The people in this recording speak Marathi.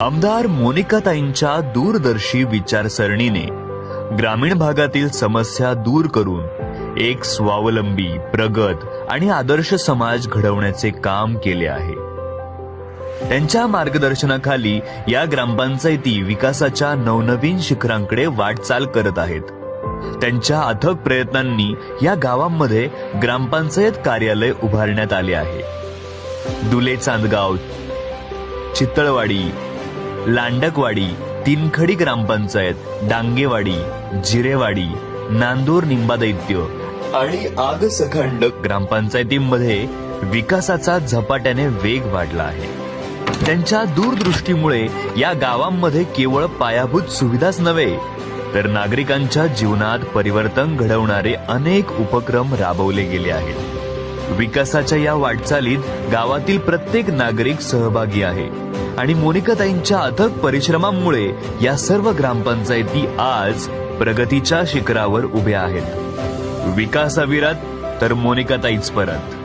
आमदार मोनिकाताईंच्या दूरदर्शी विचारसरणीने ग्रामीण भागातील समस्या दूर करून एक स्वावलंबी प्रगत आणि आदर्श समाज घडवण्याचे काम केले आहे. त्यांच्या मार्गदर्शनाखाली या ग्रामपंचायती विकासाच्या नवनवीन शिखरांकडे वाटचाल करत आहेत. त्यांच्या अथक प्रयत्नांनी या गावांमध्ये ग्रामपंचायत कार्यालय उभारण्यात आले आहे. दुले चांदगाव चितळवाडी लांडकवाडी तीनखडी ग्रामपंचायत डांगेवाडी जिरेवाडी नांदूर निंबादैत्य आणि आगसखंड ग्रामपंचायतीमध्ये विकासाचा झपाट्याने वेग वाढला आहे. त्यांच्या दूरदृष्टीमुळे या गावांमध्ये केवळ पायाभूत सुविधाच नव्हे तर नागरिकांच्या जीवनात परिवर्तन घडवणारे अनेक उपक्रम राबवले गेले आहेत. विकासाच्या या वाटचालीत गावातील प्रत्येक नागरिक सहभागी आहे. आणि मोनिकाताईंच्या अथक परिश्रमांमुळे या सर्व ग्रामपंचायती आज प्रगतीच्या शिखरावर उभ्या आहेत. विकासाविरात तर मोनिकाताईच परत.